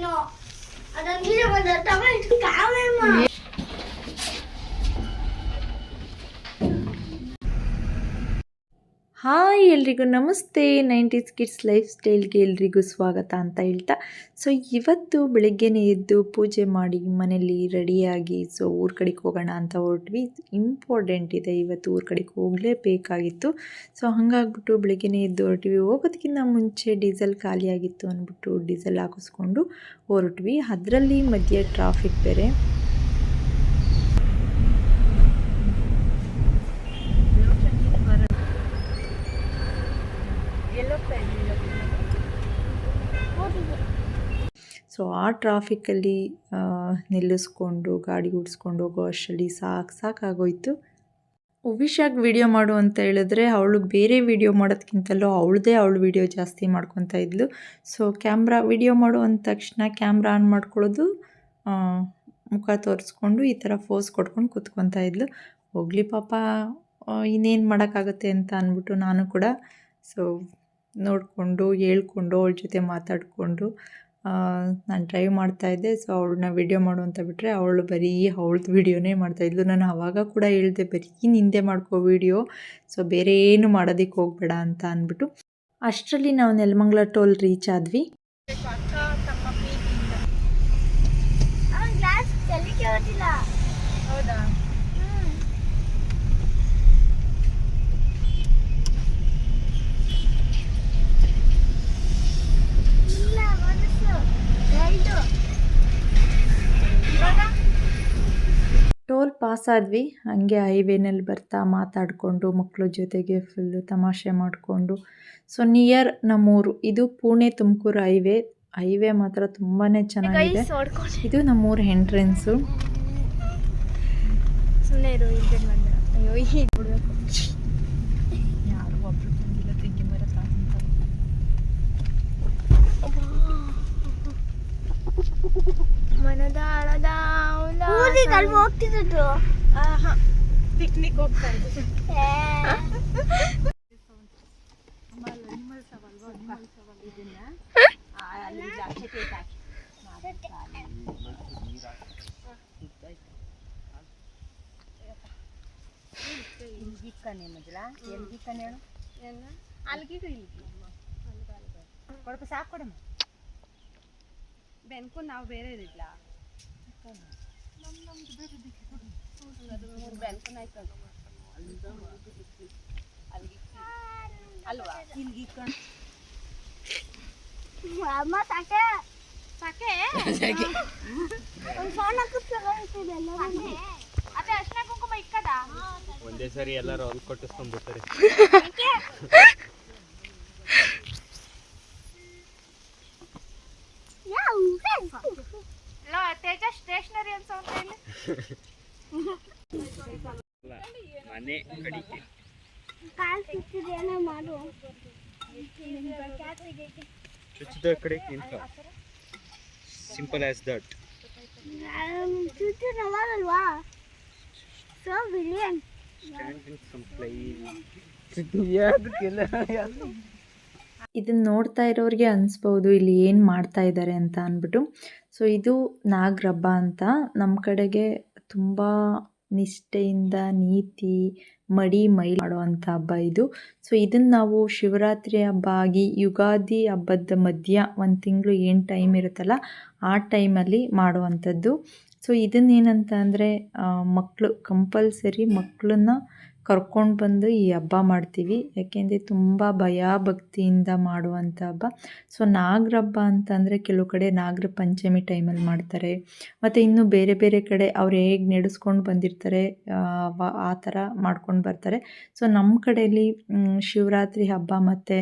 ನೀನು ಅದೊಂದಿನ ಬಂದ tomato ಕಾವೇಮ hi ಎಲ್ರಿಗೂ, ನಮಸ್ತೆ. ನೈಂಟೀಸ್ ಕಿಡ್ಸ್ ಲೈಫ್ ಸ್ಟೈಲ್ಗೆ ಎಲ್ರಿಗೂ ಸ್ವಾಗತ ಅಂತ ಹೇಳ್ತಾ. ಸೊ, ಇವತ್ತು ಬೆಳಗ್ಗೆನೇ ಎದ್ದು ಪೂಜೆ ಮಾಡಿ ಮನೇಲಿ ರೆಡಿಯಾಗಿ, ಸೊ, ಊರ ಕಡೆಗೆ ಹೋಗೋಣ ಅಂತ ಹೊರಟ್ವಿ. ಇಂಪಾರ್ಟೆಂಟ್ ಇದೆ, ಇವತ್ತು ಊರ ಕಡೆಗೆ ಹೋಗಲೇಬೇಕಾಗಿತ್ತು. ಸೊ, ಹಂಗಾಗ್ಬಿಟ್ಟು ಬೆಳಗ್ಗೆನೇ ಎದ್ದು ಹೊರಟ್ವಿ. ಹೋಗೋದಕ್ಕಿಂತ ಮುಂಚೆ ಡೀಸೆಲ್ ಖಾಲಿಯಾಗಿತ್ತು ಅಂದ್ಬಿಟ್ಟು ಡೀಸೆಲ್ ಹಾಕಿಸ್ಕೊಂಡು ಹೊರಟ್ವಿ. ಅದರಲ್ಲಿ ಮಧ್ಯೆ ಟ್ರಾಫಿಕ್ ಬೇರೆ. ಸೊ ಆ ಟ್ರಾಫಿಕಲ್ಲಿ ನಿಲ್ಲಿಸ್ಕೊಂಡು, ಗಾಡಿ ಓಡಿಸ್ಕೊಂಡು ಹೋಗೋ ಅಷ್ಟರಲ್ಲಿ ಸಾಕು, ಸಾಕಾಗೋಯಿತು. ವಿಶಾಗ್ ವಿಡಿಯೋ ಮಾಡು ಅಂತ ಹೇಳಿದ್ರೆ, ಅವಳು ಬೇರೆ ವಿಡಿಯೋ ಮಾಡೋದಕ್ಕಿಂತಲೂ ಅವಳದೇ ಅವಳು ವಿಡಿಯೋ ಜಾಸ್ತಿ ಮಾಡ್ಕೊತಾ ಇದ್ಲು. ಸೊ ಕ್ಯಾಮ್ರಾ ವಿಡಿಯೋ ಮಾಡು ಅಂದ ತಕ್ಷಣ ಕ್ಯಾಮ್ರಾ ಆನ್ ಮಾಡ್ಕೊಳ್ಳೋದು ಮುಖ ತೋರಿಸ್ಕೊಂಡು ಈ ಥರ ಫೋಸ್ ಕೊಟ್ಕೊಂಡು ಕೂತ್ಕೊತಾ ಇದ್ಲು. ಹೋಗ್ಲಿ ಪಾಪ ಇನ್ನೇನು ಮಾಡೋಕ್ಕಾಗುತ್ತೆ ಅಂತ ಅಂದ್ಬಿಟ್ಟು ನಾನು ಕೂಡ ಸೊ ನೋಡಿಕೊಂಡು, ಹೇಳ್ಕೊಂಡು, ಅವಳ ಜೊತೆ ಮಾತಾಡಿಕೊಂಡು ನಾನು ಡ್ರೈವ್ ಮಾಡ್ತಾಯಿದ್ದೆ ಸೊ ಅವಳನ್ನ ವಿಡಿಯೋ ಮಾಡು ಅಂತ ಬಿಟ್ಟರೆ ಅವಳು ಬರೀ ಅವಳದ್ದು ವಿಡಿಯೋನೇ ಮಾಡ್ತಾಯಿದ್ಲು ನಾನು ಆವಾಗ ಕೂಡ ಹೇಳಿದೆ, ಬರೀ ನಿಂದೆ ಮಾಡ್ಕೋ ವಿಡಿಯೋ ಸೊ ಬೇರೆ ಏನು ಮಾಡೋದಕ್ಕೆ ಹೋಗಬೇಡ ಅಂತ ಅಂದ್ಬಿಟ್ಟು ಅಷ್ಟರಲ್ಲಿ ನಾವು ನೆಲಮಂಗ್ಲ ಟೋಲ್ ರೀಚ್ ಆದ್ವಿ. ಪಾಸ್ ಆದ್ವಿ. ಹಾಗೆ ಹೈವೇನಲ್ಲಿ ಬರ್ತಾ ಮಾತಾಡಿಕೊಂಡು ಮಕ್ಕಳ ಜೊತೆಗೆ ಫುಲ್ಲು ತಮಾಷೆ ಮಾಡಿಕೊಂಡು. ಸೊ ನಿಯರ್ ನಮ್ಮೂರು. ಇದು ಪುಣೆ ತುಮಕೂರು ಹೈವೇ ಹೈವೇ ಮಾತ್ರ ತುಂಬಾ ಚೆನ್ನಾಗಿದೆ. ಇದು ನಮ್ಮೂರು ಎಂಟ್ರೆನ್ಸು ಸುಮ್ಮನೆ ಇರು ಅಯ್ಯೋ ಈಗ ಬಿಡ್ಬೇಕು. ಯಾರು ಒಬ್ರು ಬಂದಿಲ್ಲ ತೆಗಿ ಮನದ ಹೋಗ್ತಿದ್ದು ಪಿಕ್ನಿಕ್ ಹೋಗ್ತಾ ಇದ್ದೀವಿ ಬೆನ್ಕು ನಾವು ಬೇರೆ ಇರಲಿಲ್ಲ ಅಲ್ವಾ ಅಮ್ಮ ಸಾಕೆ ಸಾಕೆ ಒಂದು ಫೋನ್ ಅದೇ ಅರ್ಶಿನ ಕುಂಕುಮ ಇಕ್ಕದ ಒಂದೇ ಸರಿ ಎಲ್ಲರೂ ಅಲ್ಲಿ ಕೊಟ್ಟಿಸ್ಕೊಂಡ್ಬಿಡ್ತಾರೆ ಲೋ ತೇಜ ಸ್ಟೇಷನರಿ ಅಂತ ಅಂತ ಮನೆ ಕಡಿಕೆ. ಕಾಲ್ ಸಿಕ್ಕಿದೇನೋ ಮಾಡು. ಚುಚ್ಚಿದ ಕಡೆ ನಿಂತ ಸಿಂಪಲ್ ಆಸ್ ದಟ್ ಚುಚ್ಚು ನವಾಗಲ್ವಾ ಸೊ ಪ್ಲೇಸ್ ಇದನ್ನ ನೋಡ್ತಾ ಇರೋರಿಗೆ ಅನಿಸ್ಬೋದು ಇಲ್ಲಿ ಏನು ಮಾಡ್ತಾ ಇದ್ದಾರೆ ಅಂತ ಅಂದ್ಬಿಟ್ಟು ಸೊ ಇದು ನಾಗರಬ್ಬ ಅಂತ. ನಮ್ಮ ಕಡೆಗೆ ತುಂಬ ನಿಷ್ಠೆಯಿಂದ, ನೀತಿ, ಮಡಿ ಮೈ ಮಾಡುವಂಥ ಹಬ್ಬ ಇದು. ಸೊ ಇದನ್ನು ನಾವು ಶಿವರಾತ್ರಿ ಹಬ್ಬ ಆಗಿ ಯುಗಾದಿ ಹಬ್ಬದ ಮಧ್ಯ ಒಂದು ತಿಂಗಳು ಏನು ಟೈಮ್ ಇರುತ್ತಲ್ಲ, ಆ ಟೈಮಲ್ಲಿ ಮಾಡುವಂಥದ್ದು. ಸೊ ಇದನ್ನೇನಂತ ಅಂದರೆ ಮಕ್ಕಳು ಕಂಪಲ್ಸರಿ ಮಕ್ಕಳನ್ನ ಕರ್ಕೊಂಡು ಬಂದು ಈ ಹಬ್ಬ ಮಾಡ್ತೀವಿ. ಯಾಕೆಂದರೆ ತುಂಬ ಭಯ ಭಕ್ತಿಯಿಂದ ಮಾಡುವಂಥ ಹಬ್ಬ. ಸೊ ನಾಗರ ಹಬ್ಬ ಅಂತಂದರೆ ಕೆಲವು ಕಡೆ ನಾಗರ ಪಂಚಮಿ ಟೈಮಲ್ಲಿ ಮಾಡ್ತಾರೆ. ಮತ್ತು ಇನ್ನು ಬೇರೆ ಬೇರೆ ಕಡೆ ಅವ್ರು ಹೇಗೆ ನಡೆಸ್ಕೊಂಡು ಬಂದಿರ್ತಾರೆ ಆ, ಥರ ಮಾಡ್ಕೊಂಡು ಬರ್ತಾರೆ. ಸೊ ನಮ್ಮ ಕಡೆಯಲ್ಲಿ ಶಿವರಾತ್ರಿ ಹಬ್ಬ ಮತ್ತು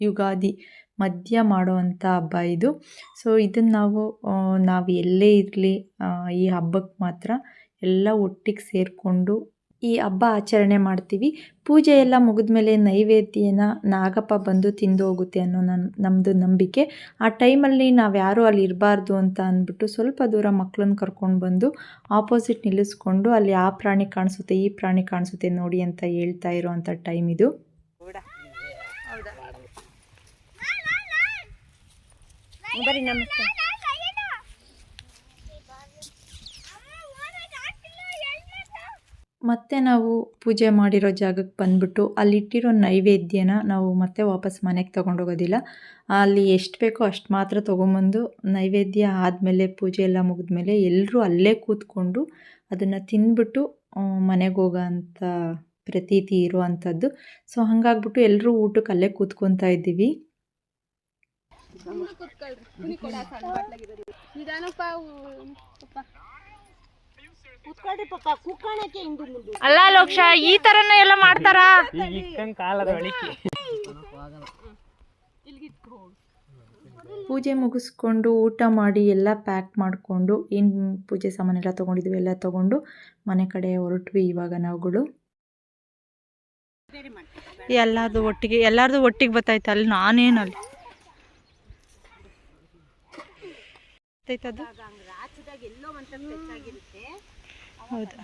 ಯುಗಾದಿ ಮಧ್ಯ ಮಾಡುವಂಥ ಹಬ್ಬ ಇದು. ಸೊ ಇದನ್ನು ನಾವು ನಾವು ಎಲ್ಲೇ ಇರಲಿ ಈ ಹಬ್ಬಕ್ಕೆ ಮಾತ್ರ ಎಲ್ಲ ಒಟ್ಟಿಗೆ ಸೇರಿಕೊಂಡು ಈ ಹಬ್ಬ ಆಚರಣೆ ಮಾಡ್ತೀವಿ. ಪೂಜೆ ಎಲ್ಲ ಮುಗಿದ್ಮೇಲೆ ನೈವೇದ್ಯನ ನಾಗಪ್ಪ ಬಂದು ತಿಂದು ಹೋಗುತ್ತೆ ಅನ್ನೋ ನನ್ನ ನಮ್ಮದು ನಂಬಿಕೆ. ಆ ಟೈಮಲ್ಲಿ ನಾವು ಯಾರೂ ಅಲ್ಲಿ ಇರಬಾರ್ದು ಅಂತ ಅಂದ್ಬಿಟ್ಟು ಸ್ವಲ್ಪ ದೂರ ಮಕ್ಕಳನ್ನ ಕರ್ಕೊಂಡು ಬಂದು ಆಪೋಸಿಟ್ ನಿಲ್ಲಿಸ್ಕೊಂಡು ಅಲ್ಲಿ ಆ ಪ್ರಾಣಿ ಕಾಣಿಸುತ್ತೆ, ಈ ಪ್ರಾಣಿ ಕಾಣಿಸುತ್ತೆ ನೋಡಿ ಅಂತ ಹೇಳ್ತಾ ಇರೋವಂಥ ಟೈಮ್ ಇದು. ನಮಸ್ತೆ. ಮತ್ತೆ ನಾವು ಪೂಜೆ ಮಾಡಿರೋ ಜಾಗಕ್ಕೆ ಬಂದ್ಬಿಟ್ಟು ಅಲ್ಲಿಟ್ಟಿರೋ ನೈವೇದ್ಯನ ನಾವು ಮತ್ತೆ ವಾಪಸ್ ಮನೆಗೆ ತೊಗೊಂಡೋಗೋದಿಲ್ಲ. ಅಲ್ಲಿ ಎಷ್ಟು ಬೇಕೋ ಅಷ್ಟು ಮಾತ್ರ ತೊಗೊಂಬಂದು ನೈವೇದ್ಯ ಆದಮೇಲೆ ಪೂಜೆ ಎಲ್ಲ ಮುಗಿದ್ಮೇಲೆ ಎಲ್ಲರೂ ಅಲ್ಲೇ ಕೂತ್ಕೊಂಡು ಅದನ್ನು ತಿಂದ್ಬಿಟ್ಟು ಮನೆಗೆ ಹೋಗೋ ಅಂಥ ಪ್ರತೀತಿ ಇರುವಂಥದ್ದು. ಸೊ, ಹಾಗಾಗ್ಬಿಟ್ಟು ಎಲ್ಲರೂ ಊಟಕ್ಕೆ ಅಲ್ಲೇ ಕೂತ್ಕೊತಾ ಇದ್ದೀವಿ. ಅಲ್ಲ ಲೋಕ್ಷ ಈ ತರನ ಎಲ್ಲ ಮಾಡ್ತಾರಾ? ಪೂಜೆ ಮುಗಿಸ್ಕೊಂಡು ಊಟ ಮಾಡಿ ಎಲ್ಲ ಪ್ಯಾಕ್ ಮಾಡಿಕೊಂಡು ಏನು ಪೂಜೆ ಸಾಮಾನೆಲ್ಲ ತೊಗೊಂಡಿದ್ವಿ ಎಲ್ಲ ತೊಗೊಂಡು ಮನೆ ಕಡೆ ಹೊರಟ್ವಿ ಇವಾಗ ನಾವುಗಳು. ಎಲ್ಲಾರ್ದು ಒಟ್ಟಿಗೆ ಎಲ್ಲಾರ್ದು ಒಟ್ಟಿಗೆ ಬರ್ತೈತೆ ಅಲ್ಲಿ ನಾನೇನು ಅಲ್ಲಿ? ಗೊತ್ತೈತದು? ಹೌದು.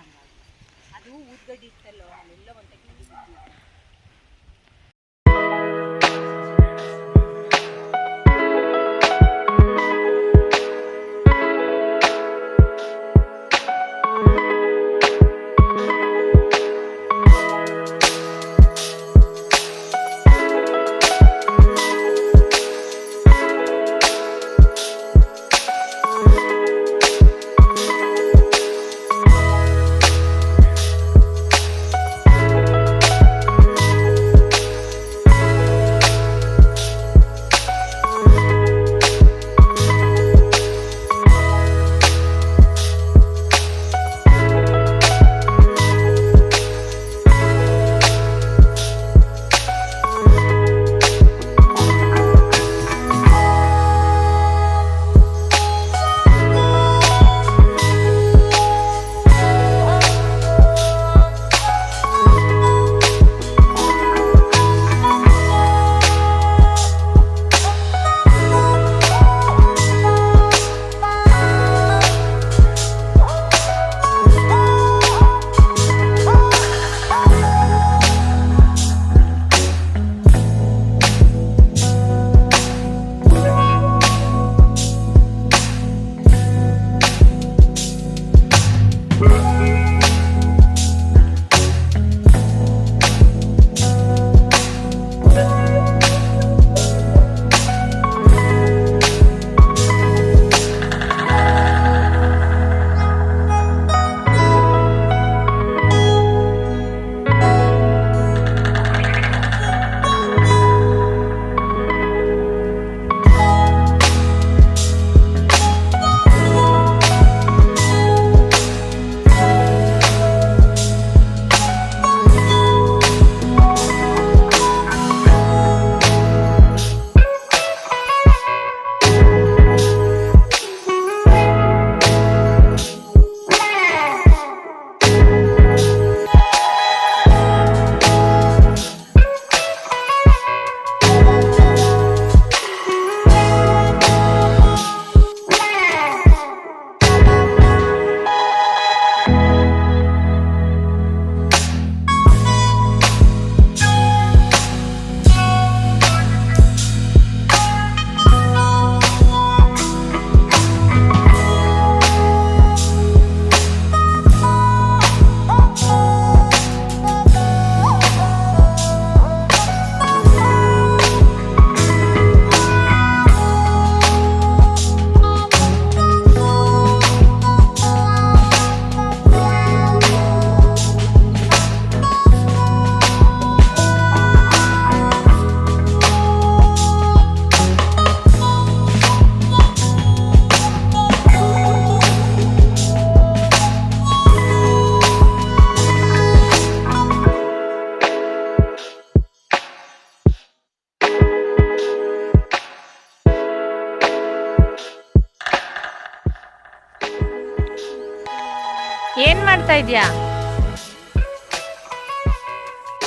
ಮಾಡ್ತಾ ಇದ್ಯಾ?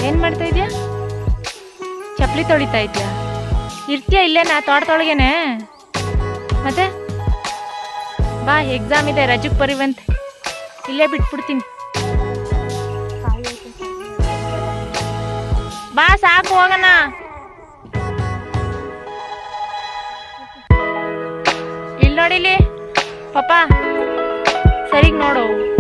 ಏನ್ ಮಾಡ್ತಾ ಇದೆಯಾ? ಚಪ್ಪಲಿ ತೊಳಿತಾ ಇದೆಯಾ? ಇರ್ತೀಯ ಇಲ್ಲೇನಾ ತೋಟದೊಳಗೇನೆ? ಮತ್ತೆ? ಬಾ ಎಕ್ಸಾಮ್ ಇದೆ ರಜಕ್ ಬರೀವಂತೆ. ಇಲ್ಲೇ ಬಿಟ್ಬಿಡ್ತೀನಿ. ಬಾ, ಸಾಕು, ಹೋಗಣ. ಇಲ್ಲಿ ನೋಡಿಲಿ ಪಾಪ ಸರಿಗ್ ನೋಡು.